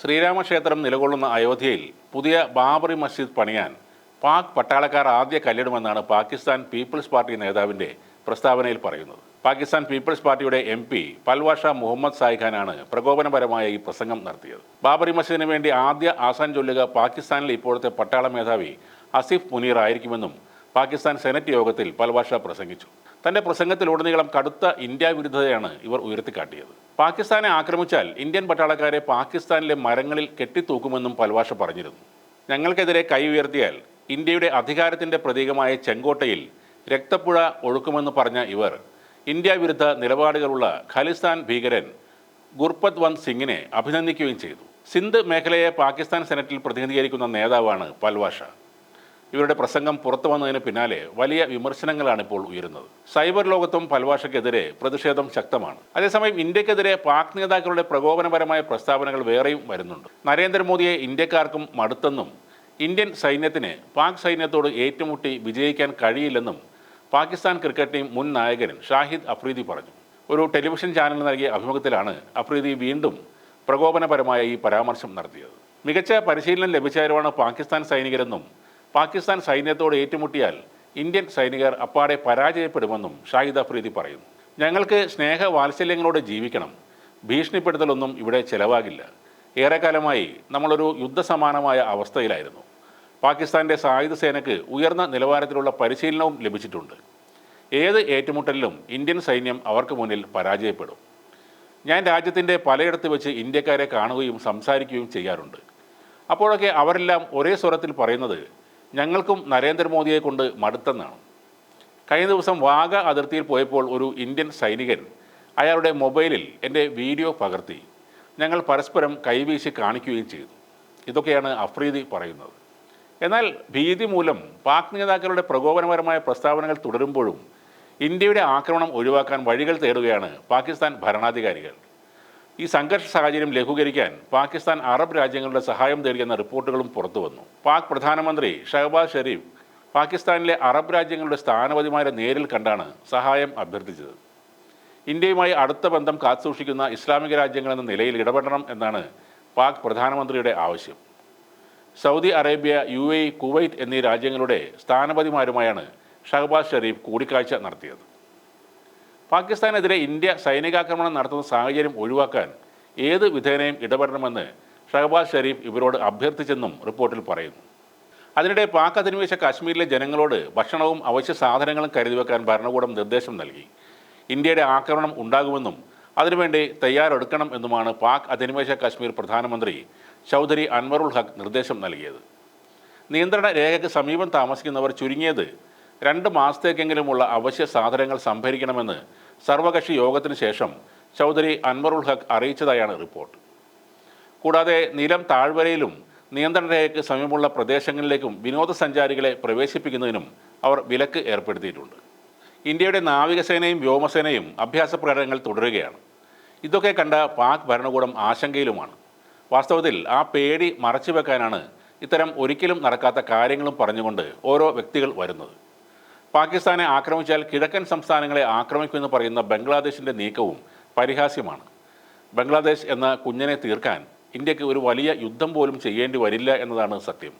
ശ്രീരാമക്ഷേത്രം നിലകൊള്ളുന്ന അയോധ്യയിൽ പുതിയ ബാബറി മസ്ജിദ് പണിയാൻ പാക് പട്ടാളക്കാർ ആദ്യ കല്ലിടുമെന്നാണ് പാകിസ്ഥാൻ പീപ്പിൾസ് പാർട്ടി നേതാവിന്റെ പ്രസ്താവനയിൽ പറയുന്നത്. പാകിസ്ഥാൻ പീപ്പിൾസ് പാർട്ടിയുടെ എം പി പൽവാഷ മുഹമ്മദ് സായിഖാനാണ് പ്രകോപനപരമായ ഈ പ്രസംഗം നടത്തിയത്. ബാബറി മസ്ജിദിന് വേണ്ടി ആദ്യ ആസാൻ ചൊല്ലുക പാകിസ്ഥാനിലെ ഇപ്പോഴത്തെ പട്ടാള മേധാവി അസിഫ് മുനീർ ആയിരിക്കുമെന്നും പാകിസ്ഥാൻ സെനറ്റ് യോഗത്തിൽ പൽവാഷ പ്രസംഗിച്ചു. തന്റെ പ്രസംഗത്തിലുടനീളം കടുത്ത ഇന്ത്യ വിരുദ്ധതയാണ് ഇവർ ഉയർത്തിക്കാട്ടിയത്. പാകിസ്ഥാനെ ആക്രമിച്ചാൽ ഇന്ത്യൻ പട്ടാളക്കാരെ പാകിസ്ഥാനിലെ മരങ്ങളിൽ കെട്ടിത്തൂക്കുമെന്നും പൽവാഷ പറഞ്ഞിരുന്നു. ഞങ്ങൾക്കെതിരെ കൈ ഉയർത്തിയാൽ ഇന്ത്യയുടെ അധികാരത്തിന്റെ പ്രതീകമായ ചെങ്കോട്ടയിൽ രക്തപ്പുഴ ഒഴുക്കുമെന്ന് പറഞ്ഞ ഇവർ ഇന്ത്യ വിരുദ്ധ നിലപാടുകളുള്ള ഖാലിസ്ഥാൻ ഭീകരൻ ഗുർപത് വന്ത് സിംഗിനെ അഭിനന്ദിക്കുകയും ചെയ്തു. സിന്ധ് മേഖലയെ പാകിസ്ഥാൻ സെനറ്റിൽ പ്രതിനിധീകരിക്കുന്ന നേതാവാണ് പൽവാഷ. ഇവരുടെ പ്രസംഗം പുറത്തു വന്നതിന് പിന്നാലെ വലിയ വിമർശനങ്ങളാണ് ഇപ്പോൾ ഉയരുന്നത്. സൈബർ ലോകത്തും പൽവാഷയ്ക്കെതിരെ പ്രതിഷേധം ശക്തമാണ്. അതേസമയം ഇന്ത്യക്കെതിരെ പാക് നേതാക്കളുടെ പ്രകോപനപരമായ പ്രസ്താവനകൾ വേറെയും വരുന്നുണ്ട്. നരേന്ദ്രമോദിയെ ഇന്ത്യക്കാർക്കും മടുത്തെന്നും ഇന്ത്യൻ സൈന്യത്തിന് പാക് സൈന്യത്തോട് ഏറ്റുമുട്ടി വിജയിക്കാൻ കഴിയില്ലെന്നും പാകിസ്ഥാൻ ക്രിക്കറ്റ് ടീം മുൻ നായകൻ ഷാഹിദ് അഫ്രീദി പറഞ്ഞു. ഒരു ടെലിവിഷൻ ചാനലിന് നൽകിയ അഭിമുഖത്തിലാണ് അഫ്രീദി വീണ്ടും പ്രകോപനപരമായ ഈ പരാമർശം നടത്തിയത്. മികച്ച പരിശീലനം ലഭിച്ചവരുമാണ് പാകിസ്ഥാൻ സൈനികരെന്നും പാകിസ്ഥാൻ സൈന്യത്തോട് ഏറ്റുമുട്ടിയാൽ ഇന്ത്യൻ സൈനികർ അപ്പാടെ പരാജയപ്പെടുമെന്നും ഷാഹിദ് അഫ്രീദി പറയുന്നു. ഞങ്ങൾക്ക് സ്നേഹവാത്സല്യങ്ങളോടെ ജീവിക്കണം. ഭീഷണിപ്പെടുത്തലൊന്നും ഇവിടെ ചെലവാകില്ല. ഏറെക്കാലമായി നമ്മളൊരു യുദ്ധസമാനമായ അവസ്ഥയിലായിരുന്നു. പാകിസ്ഥാന്റെ സായുധ സേനയ്ക്ക് ഉയർന്ന നിലവാരത്തിലുള്ള പരിശീലനവും ലഭിച്ചിട്ടുണ്ട്. ഏത് ഏറ്റുമുട്ടലിലും ഇന്ത്യൻ സൈന്യം അവർക്ക് മുന്നിൽ പരാജയപ്പെടും. ഞാൻ രാജ്യത്തിന്റെ പലയിടത്ത് വെച്ച് ഇന്ത്യക്കാരെ കാണുകയും സംസാരിക്കുകയും ചെയ്യാറുണ്ട്. അപ്പോഴൊക്കെ അവരെല്ലാം ഒരേ സ്വരത്തിൽ പറയുന്നത് ഞങ്ങൾക്കും നരേന്ദ്രമോദിയെ കൊണ്ട് മടുത്തെന്നാണ്. കഴിഞ്ഞ ദിവസം വാഗ അതിർത്തിയിൽ പോയപ്പോൾ ഒരു ഇന്ത്യൻ സൈനികൻ അയാളുടെ മൊബൈലിൽ എന്റെ വീഡിയോ പകർത്തി. ഞങ്ങൾ പരസ്പരം കൈവീശി കാണിക്കുകയും ചെയ്തു. ഇതൊക്കെയാണ് അഫ്രീദി പറയുന്നത്. എന്നാൽ ഭീതി മൂലം പാക് നേതാക്കളുടെ പ്രകോപനപരമായ പ്രസ്താവനകൾ തുടരുമ്പോഴും ഇന്ത്യയുടെ ആക്രമണം ഒഴിവാക്കാൻ വഴികൾ തേടുകയാണ് പാകിസ്ഥാൻ ഭരണാധികാരികൾ. ഈ സംഘർഷ സാഹചര്യം ലഘൂകരിക്കാൻ പാകിസ്ഥാൻ അറബ് രാജ്യങ്ങളുടെ സഹായം തേടിയെന്ന റിപ്പോർട്ടുകളും പുറത്തു വന്നു. പാക് പ്രധാനമന്ത്രി ഷഹബാസ് ഷെരീഫ് പാകിസ്ഥാനിലെ അറബ് രാജ്യങ്ങളുടെ സ്ഥാനപതിമാരെ നേരിൽ കണ്ടാണ് സഹായം അഭ്യർത്ഥിച്ചത്. ഇന്ത്യയുമായി അടുത്ത ബന്ധം കാത്തുസൂക്ഷിക്കുന്ന ഇസ്ലാമിക രാജ്യങ്ങളെന്ന നിലയിൽ ഇടപെടണം എന്നാണ് പാക് പ്രധാനമന്ത്രിയുടെ ആവശ്യം. Saudi Arabia U A Kuwait എന്നീ രാജ്യങ്ങളുടെ സ്ഥാനപതിമാരുമായാണ് ഷഹബാസ് ഷെരീഫ് കൂടിക്കാഴ്ച നടത്തിയത്. പാകിസ്ഥാനെതിരെ ഇന്ത്യ സൈനികാക്രമണം നടത്തുന്ന സാഹചര്യം ഒഴിവാക്കാൻ ഏത് വിധേനയും ഇടപെടണമെന്ന് ഷഹബാസ് ഷെരീഫ് ഇവരോട് അഭ്യർത്ഥിച്ചെന്നും റിപ്പോർട്ടിൽ പറയുന്നു. അതിനിടെ പാക് അധിനിവേശ കാശ്മീരിലെ ജനങ്ങളോട് ഭക്ഷണവും അവശ്യ സാധനങ്ങളും കരുതി വെക്കാൻ ഭരണകൂടം നിർദ്ദേശം നൽകി. ഇന്ത്യയുടെ ആക്രമണം ഉണ്ടാകുമെന്നും അതിനുവേണ്ടി തയ്യാറെടുക്കണം എന്നുമാണ് പാക് അധിനിവേശ കാശ്മീർ പ്രധാനമന്ത്രി ചൗധരി അൻവറുൽ ഹക്ക് നിർദ്ദേശം നൽകിയത്. നിയന്ത്രണ രേഖയ്ക്ക് സമീപം താമസിക്കുന്നവർ ചുരുങ്ങിയത് രണ്ട് മാസത്തേക്കെങ്കിലുമുള്ള അവശ്യ സാധനങ്ങൾ സംഭരിക്കണമെന്ന് സർവകക്ഷി യോഗത്തിന് ശേഷം ചൗധരി അൻവറുൽ ഹക്ക് അറിയിച്ചതായാണ് റിപ്പോർട്ട്. കൂടാതെ നിലം താഴ്വരയിലും നിയന്ത്രണ രേഖയ്ക്ക് സമീപമുള്ള പ്രദേശങ്ങളിലേക്കും വിനോദസഞ്ചാരികളെ പ്രവേശിപ്പിക്കുന്നതിനും അവർ വിലക്ക് ഏർപ്പെടുത്തിയിട്ടുണ്ട്. ഇന്ത്യയുടെ നാവികസേനയും വ്യോമസേനയും അഭ്യാസ പ്രകടനങ്ങൾ തുടരുകയാണ്. ഇതൊക്കെ കണ്ട പാക് ഭരണകൂടം ആശങ്കയിലുമാണ്. വാസ്തവത്തിൽ ആ പേടി മറച്ചു വെക്കാനാണ് ഇത്തരം ഒരിക്കലും നടക്കാത്ത കാര്യങ്ങളും പറഞ്ഞുകൊണ്ട് ഓരോ വ്യക്തികൾ വരുന്നത്. പാകിസ്ഥാനെ ആക്രമിച്ചാൽ കിഴക്കൻ സംസ്ഥാനങ്ങളെ ആക്രമിക്കുമെന്ന് പറയുന്ന ബംഗ്ലാദേശിന്റെ നീക്കവും പരിഹാസ്യമാണ്. ബംഗ്ലാദേശ് എന്ന കുഞ്ഞിനെ തീർക്കാൻ ഇന്ത്യയ്ക്ക് ഒരു വലിയ യുദ്ധം പോലും ചെയ്യേണ്ടി വരില്ല എന്നതാണ് സത്യം.